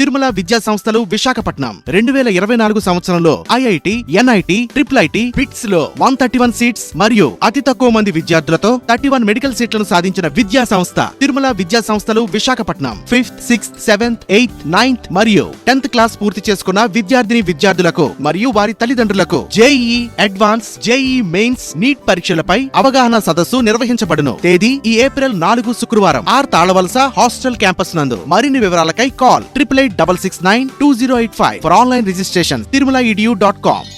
తిరుమల విద్యా సంస్థలు విశాఖపట్నం. రెండు వేల ఇరవై నాలుగు సంవత్సరంలో ఐఐటి ఎన్ఐటి ట్రిపుల్ ఐటి పిట్స్లో వన్ థర్టీ వన్ సీట్స్ మరియు అతి తక్కువ మంది విద్యార్థులతో థర్టీ వన్ మెడికల్ సీట్లను సాధించిన విద్యా సంస్థ తిరుమల విద్యా సంస్థలు Visakhapatnam. Fifth sixth seventh eighth ninth మరియు టెన్త్ క్లాస్ పూర్తి చేసుకున్న విద్యార్థిని విద్యార్థులకు మరియు వారి తల్లిదండ్రులకు JEE advance JEE mains NEET పరీక్షలపై అవగాహన సదస్సు నిర్వహించబడును. తేదీ ఈ ఏప్రిల్ నాలుగు శుక్రవారం. ఆర్ తాళవలస హాస్టల్ క్యాంపస్ నందు. మరిన్ని వివరాలకై call. Triple eight double six nine two zero eight five for online registration Tirumala EDU dot com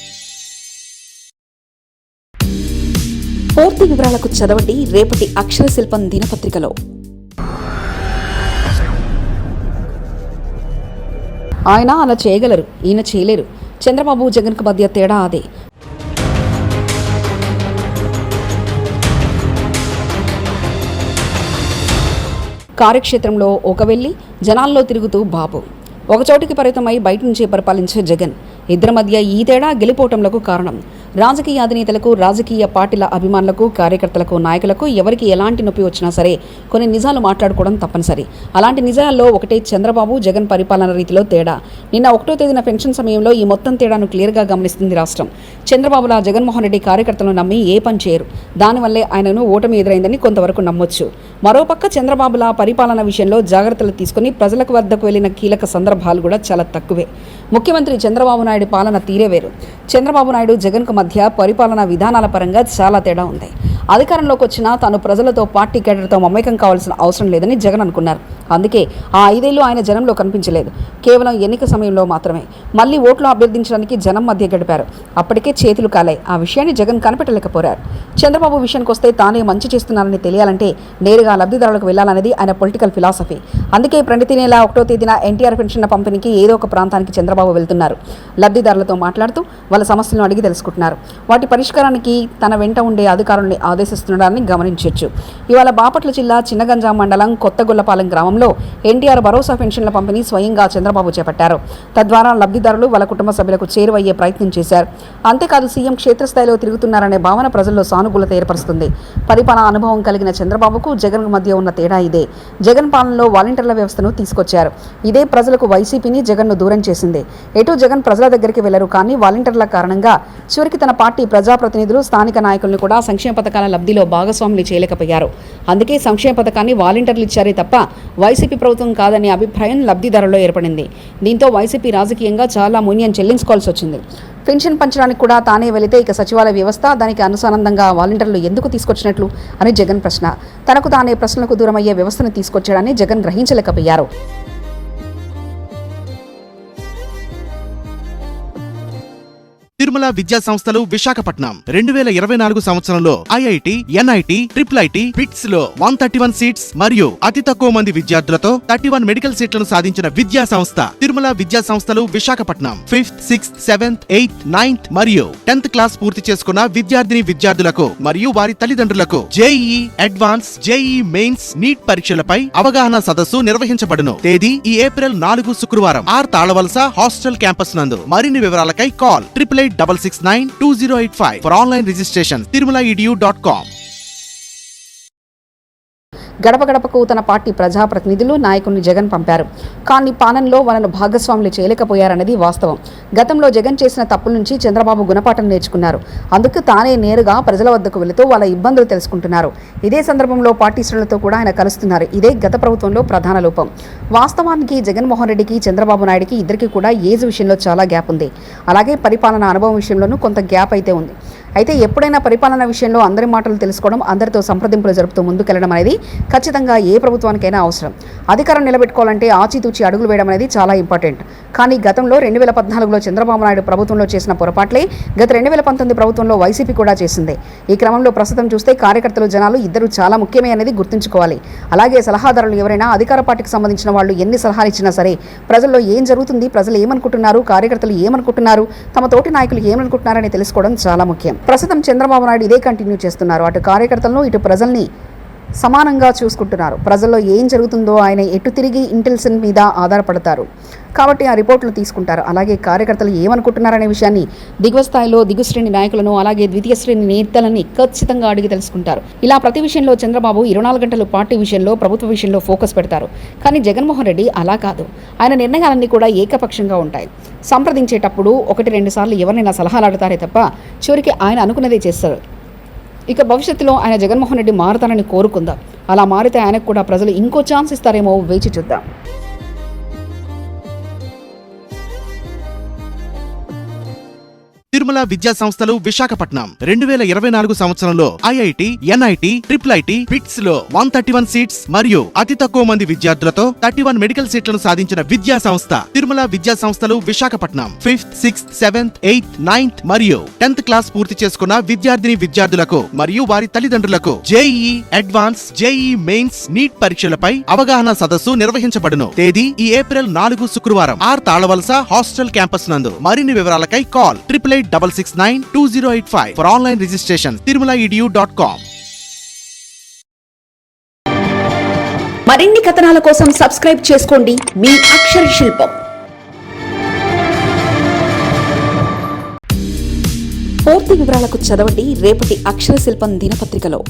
పూర్తి వివరాలకు చదవండి రేపటి అక్షర శిల్పం దినపత్రికలో. ఆయన అలా చేయగలరు ఈయన చేయలేరు. చంద్రబాబు జగన్కు మధ్య తేడా అదే. కార్యక్షేత్రంలో ఒక వెళ్ళి జనాల్లో తిరుగుతూ బాబు. ఒకచోటికి పరితమై బయట నుంచి పరిపాలించే జగన్. ఇద్దరి మధ్య ఈ తేడా గెలిపోవటంలకు కారణం. రాజకీయ అధినేతలకు రాజకీయ పార్టీల అభిమానులకు కార్యకర్తలకు నాయకులకు ఎవరికి ఎలాంటి నొప్పి వచ్చినా సరే కొన్ని నిజాలు మాట్లాడుకోవడం తప్పనిసరి. అలాంటి నిజాల్లో ఒకటే చంద్రబాబు జగన్ పరిపాలన రీతిలో తేడా. నిన్న ఒకటో తేదీన పెన్షన్ సమయంలో ఈ మొత్తం తేడాను క్లియర్గా గమనిస్తుంది రాష్ట్రం. చంద్రబాబులా జగన్మోహన్ రెడ్డి కార్యకర్తలను నమ్మి ఏ పని చేయరు. దానివల్లే ఆయనను ఓటమి ఎదురైందని కొంతవరకు నమ్మొచ్చు. మరోపక్క చంద్రబాబులా పరిపాలన విషయంలో జాగ్రత్తలు తీసుకుని ప్రజలకు వద్దకు వెళ్ళిన కీలక సందర్భాలు కూడా చాలా తక్కువే. ముఖ్యమంత్రి చంద్రబాబు నాయుడు పాలన తీరే వేరు. చంద్రబాబు నాయుడు జగన్కు మధ్య పరిపాలనా విధానాల పరంగా చాలా తేడా ఉంది. అధికారంలోకి వచ్చినా తాను ప్రజలతో పార్టీ కేడర్తో మమేకం కావాల్సిన అవసరం లేదని జగన్ అనుకున్నారు. అందుకే ఆ ఐదేళ్ళు ఆయన జనంలో కనిపించలేదు. కేవలం ఎన్నిక సమయంలో మాత్రమే. మళ్ళీ ఓట్లు అభ్యర్థించడానికి జనం మధ్య గడిపారు. అప్పటికే చేతులు కాలాయి. ఆ విషయాన్ని జగన్ కనిపెట్టలేకపోయారు. చంద్రబాబు విషయానికి వస్తే తానే మంచి చేస్తున్నానని తెలియాలంటే నేరుగా లబ్ధిదారులకు వెళ్ళాలనేది ఆయన పొలిటికల్ ఫిలాసఫీ. అందుకే ప్రతి నెల ఒకటో తేదీన ఎన్టీఆర్ పెన్షన్ల పంపిణీకి ఏదో ఒక ప్రాంతానికి చంద్రబాబు వెళ్తున్నారు. లబ్ధిదారులతో మాట్లాడుతూ వాళ్ళ సమస్యలను అడిగి తెలుసుకుంటున్నారు. వాటి పరిష్కారానికి తన వెంట ఉండే అధికారుల్ని ఆదేశిస్తున్నారని గమనించవచ్చు ఇవాళ బాపట్ల జిల్లా చిన్నగంజాం మండలం కొత్తగొల్లపాలెం గ్రామంలో ఎన్టీఆర్ భరోసా పెన్షన్ల పంపిణీ స్వయంగా చంద్రబాబు చేపట్టారు. తద్వారా లబ్ధిదారులు వాళ్ళ కుటుంబ సభ్యులకు చేరువయ్యే ప్రయత్నం చేశారు. అంతేకాదు సీఎం క్షేత్రస్థాయిలో తిరుగుతున్నారనే భావన ప్రజల్లో సానుకూలత ఏర్పరుస్తుంది. పరిపాలన అనుభవం కలిగిన చంద్రబాబుకు జగన్ మధ్య ఉన్న తేడా ఇదే. జగన్ పాలనలో వాలంటీర్ల వ్యవస్థను తీసుకొచ్చారు. ఇదే ప్రజలకు వైసీపీని జగన్ను దూరం చేసింది. ఎటు జగన్ ప్రజల దగ్గరికి వెళ్ళరు కానీ వాలంటీర్ల కారణంగా చివరికి తన పార్టీ ప్రజాప్రతినిధులు స్థానిక నాయకులను కూడా సంక్షేమ పథకాలు లబ్ధిలో భాగస్వాములు చేయలేకపోయారు. అందుకే సంక్షేమ పథకాన్ని వాలంటీర్లు ఇచ్చారే తప్ప వైసీపీ ప్రభుత్వం కాదనే అభిప్రాయం లబ్ధిదారుల్లో ఏర్పడింది. దీంతో వైసీపీ రాజకీయంగా చాలా మూన్యం చెల్లించుకోవాల్సి వచ్చింది. పెన్షన్ పంచడానికి కూడా తానే వెళితే ఇక సచివాలయ వ్యవస్థ దానికి అనుసానందంగా వాలంటీర్లు ఎందుకు తీసుకొచ్చినట్లు? అని జగన్ ప్రశ్న. తనకు తానే ప్రశ్నలకు దూరమయ్యే వ్యవస్థను తీసుకొచ్చాడని జగన్ గ్రహించలేకపోయారు. తిరుమల విద్యా సంస్థలు విశాఖపట్నం. రెండు వేల ఇరవై నాలుగు సంవత్సరంలో ఐఐటి ఎన్ఐటి ట్రిపుల్ ఐటి పిట్స్లో వన్ థర్టీ వన్ సీట్స్ మరియు అతి తక్కువ మంది విద్యార్థులతో థర్టీ వన్ మెడికల్ సీట్లను సాధించిన విద్యా సంస్థ తిరుమల విద్యా సంస్థలు Visakhapatnam. Fifth sixth seventh eighth ninth మరియు టెన్త్ క్లాస్ పూర్తి చేసుకున్న విద్యార్థిని విద్యార్థులకు మరియు వారి తల్లిదండ్రులకు JEE advance JEE mains NEET పరీక్షలపై అవగాహన సదస్సు నిర్వహించబడును. తేదీ ఈ ఏప్రిల్ నాలుగు శుక్రవారం. ఆర్ తాళవలస హాస్టల్ క్యాంపస్ నందు. మరిన్ని వివరాలకై call. Triple double six nine two zero eight five for online registration. Tirumalaedu.com. గడప గడపకు తన పార్టీ ప్రజాప్రతినిధులు నాయకుల్ని జగన్ పంపారు. కానీ పాలనలో వాళ్ళను భాగస్వాములు చేయలేకపోయారన్నది వాస్తవం. గతంలో జగన్ చేసిన తప్పుల నుంచి చంద్రబాబు గుణపాఠం నేర్చుకున్నారు. అందుకు తానే నేరుగా ప్రజల వద్దకు వెళుతూ వాళ్ళ ఇబ్బందులు తెలుసుకుంటున్నారు. ఇదే సందర్భంలో పార్టీ శ్రేణులతో కూడా ఆయన కలుస్తున్నారు. ఇదే గత ప్రభుత్వంలో ప్రధాన లోపం. వాస్తవానికి జగన్మోహన్ రెడ్డికి చంద్రబాబు నాయుడికి ఇద్దరికి కూడా ఏజ్ విషయంలో చాలా గ్యాప్ ఉంది. అలాగే పరిపాలన అనుభవం విషయంలోనూ కొంత గ్యాప్ అయితే ఉంది. అయితే ఎప్పుడైనా పరిపాలన విషయంలో అందరి మాటలు తెలుసుకోవడం అందరితో సంప్రదింపులు జరుపుతూ ముందుకెళ్ళడం అనేది ఖచ్చితంగా ఏ ప్రభుత్వానికైనా అవసరం. అధికారం నిలబెట్టుకోవాలంటే ఆచితూచి అడుగులు వేయడం అనేది చాలా ఇంపార్టెంట్. కానీ గతంలో రెండు వేల పద్నాలుగులో చంద్రబాబు నాయుడు ప్రభుత్వంలో చేసిన పొరపాట్లే గత రెండు వేల పంతొమ్మిది ప్రభుత్వంలో వైసీపీ కూడా చేసింది. ఈ క్రమంలో ప్రస్తుతం చూస్తే కార్యకర్తలు జనాలు ఇద్దరు చాలా ముఖ్యమే అనేది గుర్తుంచుకోవాలి. అలాగే సలహాదారులు ఎవరైనా అధికార పార్టీకి సంబంధించిన వాళ్ళు ఎన్ని సలహాలు ఇచ్చినా సరే ప్రజల్లో ఏం జరుగుతుంది ప్రజలు ఏమనుకుంటున్నారు కార్యకర్తలు ఏమనుకుంటున్నారు తమ తోటి నాయకులు ఏమనుకుంటున్నారని తెలుసుకోవడం చాలా ముఖ్యం. ప్రస్తుతం చంద్రబాబు నాయుడు ఇదే కంటిన్యూ చేస్తున్నారు. అటు కార్యకర్తలను ఇటు ప్రజల్ని సమానంగా చూసుకుంటున్నారు. ప్రజల్లో ఏం జరుగుతుందో ఆయన ఎటు తిరిగి ఇంటెలిజెన్స్ మీద ఆధారపడతారు. కాబట్టి ఆ రిపోర్ట్లు తీసుకుంటారు. అలాగే కార్యకర్తలు ఏమనుకుంటున్నారనే విషయాన్ని దిగువ స్థాయిలో దిగు శ్రేణి నాయకులను అలాగే ద్వితీయ శ్రేణి నేతలని ఖచ్చితంగా అడిగి తెలుసుకుంటారు. ఇలా ప్రతి విషయంలో చంద్రబాబు ఇరవై నాలుగు గంటలు పార్టీ విషయంలో ప్రభుత్వ విషయంలో ఫోకస్ పెడతారు. కానీ జగన్మోహన్ రెడ్డి అలా కాదు. ఆయన నిర్ణయాలన్నీ కూడా ఏకపక్షంగా ఉంటాయి. సంప్రదించేటప్పుడు ఒకటి రెండు సార్లు ఎవరినైనా సలహాలు అడతారే తప్ప చివరికి ఆయన అనుకున్నదే చేస్తారు. ఇక భవిష్యత్తులో ఆయన జగన్మోహన్ రెడ్డి మారుతారని కోరుకుందాం. అలా మారితే ఆయనకు కూడా ప్రజలు ఇంకో ఛాన్స్ ఇస్తారేమో వేచి చూద్దాం. తిరుమల విద్యా సంస్థలు విశాఖపట్నం. రెండు వేల ఇరవై నాలుగు సంవత్సరంలో ఐఐటి ఎన్ఐటి ట్రిపుల్ ఐటి పిట్స్లో వన్ థర్టీ వన్ సీట్స్ మరియు అతి తక్కువ మంది విద్యార్థులతో థర్టీ వన్ మెడికల్ సీట్లను సాధించిన విద్యా సంస్థ తిరుమల విద్యా సంస్థలు Visakhapatnam. Fifth sixth seventh eighth ninth మరియు టెన్త్ క్లాస్ పూర్తి చేసుకున్న విద్యార్థిని విద్యార్థులకు మరియు వారి తల్లిదండ్రులకు JEE advance JEE mains NEET పరీక్షలపై అవగాహన సదస్సు నిర్వహించబడును. తేదీ ఈ ఏప్రిల్ నాలుగు శుక్రవారం. ఆర్ తాళవలస హాస్టల్ క్యాంపస్ నందు. మరిన్ని వివరాలకై call. Triple eight double six nine two zero eight five for online registration Tirumala EDU dot com మరిన్ని కథనాల కోసం సబ్స్క్రైబ్ చేసుకోండి మీ అక్షర శిల్పం. పూర్తి వివరాలకు చదవండి రేపటి అక్షర శిల్పం దినపత్రికలో.